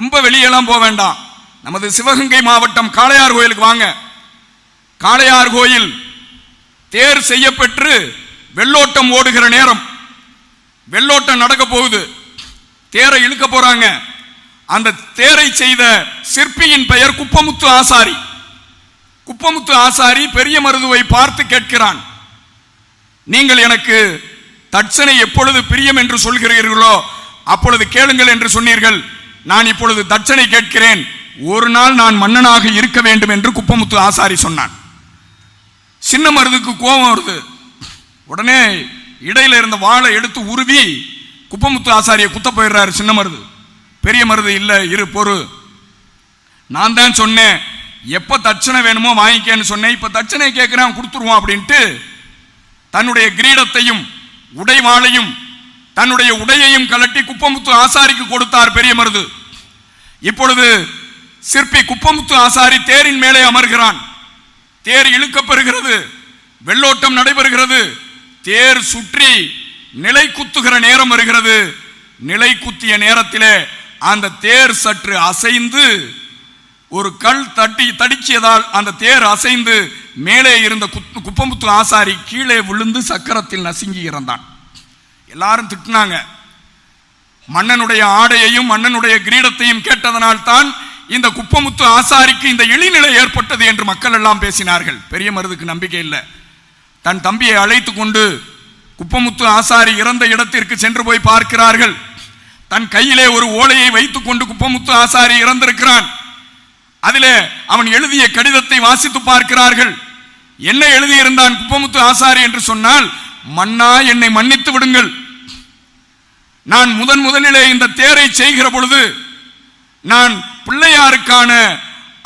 ரொம்ப வெளியெல்லாம் போக வேண்டாம். நமது சிவகங்கை மாவட்டம் காளையார் கோயிலுக்கு வாங்க. காளையார் கோயில் தேர் செய்யப்பெற்று வெள்ளோட்டம் ஓடுகிற நேரம். வெள்ளோட்டம் நடக்க போகுது. தேரை இழுக்க போறாங்க. அந்த தேரை செய்த சிற்பியின் பெயர் குப்பமுத்து ஆசாரி. குப்பமுத்து ஆசாரி பெரிய மருதுவை பார்த்து கேட்கிறான். நீங்கள் எனக்கு தட்சணை எப்பொழுது பிரியம் என்று சொல்கிறீர்களோ அப்பொழுது கேளுங்கள் என்று சொன்னீர்கள். நான் இப்பொழுது தட்சணை கேட்கிறேன். ஒரு நாள் நான் மன்னனாக இருக்க வேண்டும் என்று குப்பமுத்து ஆசாரி சொன்னான். சின்ன மருதுக்கு கோபம் வருது. உடனே இடையில இருந்த வாளை எடுத்து உருவி குப்பமுத்து ஆசாரியை குத்த போயிடுறாரு சின்ன மருது. பெரிய மருது இல்லை இரு பொறு. நான் தான் சொன்னேன். எப்போ தட்சணை வேணுமோ வாங்கிக்கன்னு சொன்னேன். இப்போ தட்சணை கேட்குறான் கொடுத்துருவோம் அப்படின்ட்டு தன்னுடைய கிரீடத்தையும் உடைவாளையும் தன்னுடைய உடையையும் கலட்டி குப்பமுத்து ஆசாரிக்கு கொடுத்தார் பெரிய மருது. இப்பொழுது சிற்பி குப்பமுத்து ஆசாரி தேரின் மேலே அமர்கிறான். தேர் இழுக்கப்பெறுகிறது வெள்ளோட்டம் நடைபெறுகிறது. தேர் சுற்றி நிலை குத்துகிற நேரம் வருகிறது. நிலை குத்திய நேரத்திலே அந்த தேர் சற்று அசைந்து ஒரு கல் தட்டி தடிச்சியதால் அந்த தேர் அசைந்து மேலே இருந்த குத்து- குப்பமுத்து ஆசாரி கீழே விழுந்து சக்கரத்தில் நசுங்கி இறந்தான். எல்லாரும் திட்டினாங்க. மன்னனுடைய ஆடையையும் மன்னனுடைய கிரீடத்தையும் கேட்டதனால் தான் இந்த குப்பமுத்து ஆசாரிக்கு இந்த இழிநிலை ஏற்பட்டது என்று மக்கள் எல்லாம் பேசினார்கள். பெரிய மருதுக்கு நம்பிக்கை இல்லை. தன் தம்பியை அழைத்து கொண்டு குப்பமுத்து ஆசாரி இறந்த இடத்திற்கு சென்று போய் பார்க்கிறார்கள். தன் கையிலே ஒரு ஓலையை வைத்துக் கொண்டு குப்பமுத்து ஆசாரி இறந்திருக்கிறான். அதிலே அவன் எழுதிய கடிதத்தை வாசித்து பார்க்கிறார்கள். என்ன எழுதியிருந்தான் குப்பமுத்து ஆசாரி? என்று சொன்னால் மன்னா என்னை மன்னித்து விடுங்கள். நான் முதன் முதலிலே இந்த தேரை செய்கிற பொழுது நான் பிள்ளையாருக்கான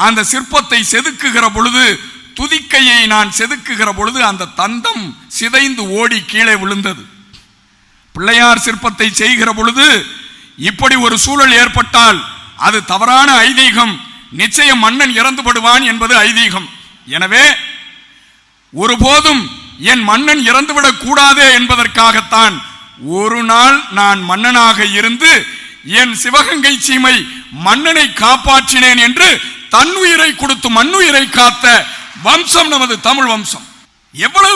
அந்த சிற்பத்தை செதுக்குகிற பொழுது துதிக்கையை நான் செதுக்குகிற பொழுது அந்த தந்தம் சிதைந்து ஓடி கீழே விழுந்தது. பிள்ளையார் சிற்பத்தை செய்கிற பொழுது இப்படி ஒரு சூழல் ஏற்பட்டால் அது தவறான ஐதீகம். நிச்சயம் மன்னன் இறந்துபடுவான் என்பது ஐதீகம். எனவே ஒருபோதும் என் மன்னன் இறந்துவிடக் கூடாதே என்பதற்காகத்தான் ஒரு நாள் நான் மன்னனாக இருந்து என் சிவகங்கை சீமை மன்னனை காப்பாற்றினேன் என்று தன்னுயிரை கொடுத்து மண்ணுயிரை காத்த வம்சம் நமது தமிழ் வம்சம். எவ்வளவு